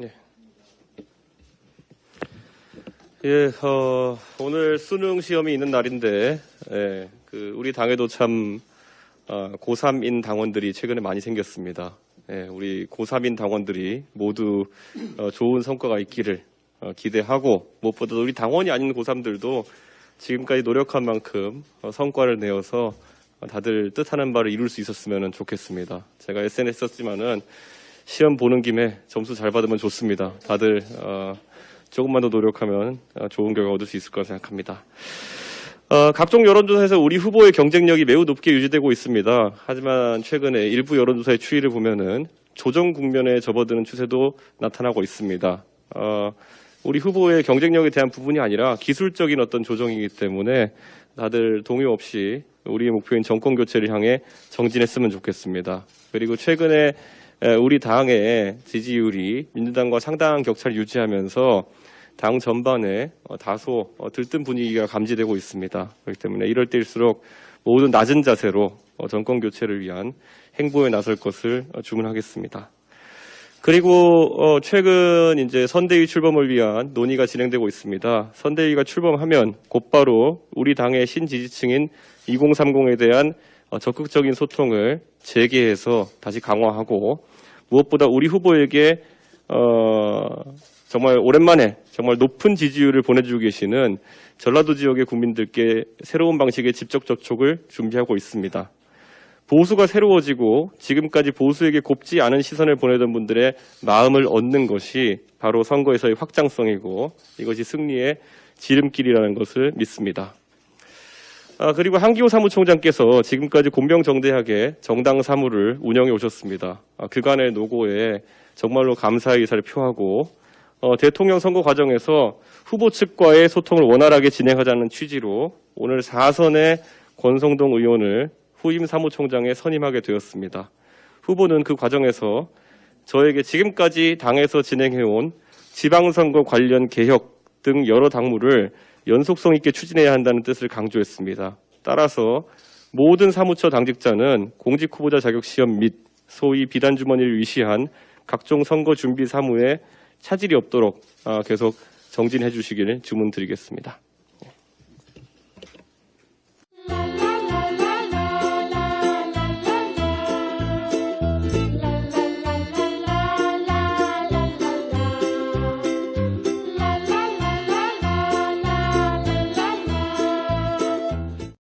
네. 예, 어, 오늘 수능 시험이 있는 날인데, 예, 그 우리 당에도 참 어, 고3인 당원들이 최근에 많이 생겼습니다. 예, 우리 고3인 당원들이 모두 어, 좋은 성과가 있기를 어, 기대하고 무엇보다 우리 당원이 아닌 고3들도 지금까지 노력한 만큼 어, 성과를 내어서 어, 다들 뜻하는 바를 이룰 수 있었으면 좋겠습니다. 제가 SNS 썼지만은 시험 보는 김에 점수 잘 받으면 좋습니다. 다들 어, 조금만 더 노력하면 어, 좋은 결과 얻을 수 있을 거라 생각합니다. 어, 각종 여론조사에서 우리 후보의 경쟁력이 매우 높게 유지되고 있습니다. 하지만 최근에 일부 여론조사의 추이를 보면은 조정 국면에 접어드는 추세도 나타나고 있습니다. 어, 우리 후보의 경쟁력에 대한 부분이 아니라 기술적인 어떤 조정이기 때문에 다들 동요 없이 우리의 목표인 정권 교체를 향해 정진했으면 좋겠습니다. 그리고 최근에 에, 우리 당의 지지율이 민주당과 상당한 격차를 유지하면서 당 전반에 어, 다소 어, 들뜬 분위기가 감지되고 있습니다. 그렇기 때문에 이럴 때일수록 모든 낮은 자세로 어, 정권 교체를 위한 행보에 나설 것을 어, 주문하겠습니다. 그리고 어, 최근 이제 선대위 출범을 위한 논의가 진행되고 있습니다. 선대위가 출범하면 곧바로 우리 당의 신지지층인 2030에 대한 어, 적극적인 소통을 재개해서 다시 강화하고 무엇보다 우리 후보에게 어, 정말 오랜만에 정말 높은 지지율을 보내주고 계시는 전라도 지역의 국민들께 새로운 방식의 직접 접촉을 준비하고 있습니다. 보수가 새로워지고 지금까지 보수에게 곱지 않은 시선을 보내던 분들의 마음을 얻는 것이 바로 선거에서의 확장성이고 이것이 승리의 지름길이라는 것을 믿습니다. 아, 그리고 한기호 사무총장께서 지금까지 공명정대하게 정당 사무를 운영해 오셨습니다. 아, 그간의 노고에 정말로 감사의 의사를 표하고 어, 대통령 선거 과정에서 후보 측과의 소통을 원활하게 진행하자는 취지로 오늘 4선의 권성동 의원을 후임 사무총장에 선임하게 되었습니다. 후보는 그 과정에서 저에게 지금까지 당에서 진행해온 지방선거 관련 개혁 등 여러 당무를 연속성 있게 추진해야 한다는 뜻을 강조했습니다. 따라서 모든 사무처 당직자는 공직 후보자 자격 시험 및 소위 비단 주머니를 위시한 각종 선거 준비 사무에 차질이 없도록 아, 계속 정진해 주시기를 주문드리겠습니다.